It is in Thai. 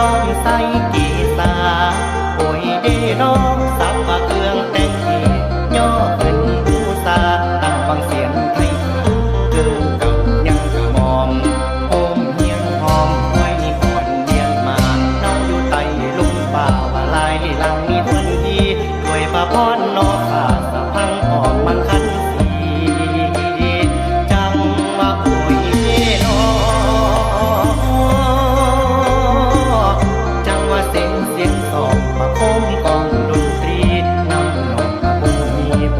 ต้องใส่กีตาโอ้ยเด้น้องสับมาเครื่องเต้นทีย่อขึ้นผู้ตาตั้งฟังเสียงไทยคือกัายังกระมอมโอมเฮียงหอมห้วยนี่ก่อนเรียนมาน้องอยู่ไตลุงป่าวาลายลังนี่ทันทีด้วยประพรนอฝ่า องมาคมกองดนตรีนำนองมาบุญมีบ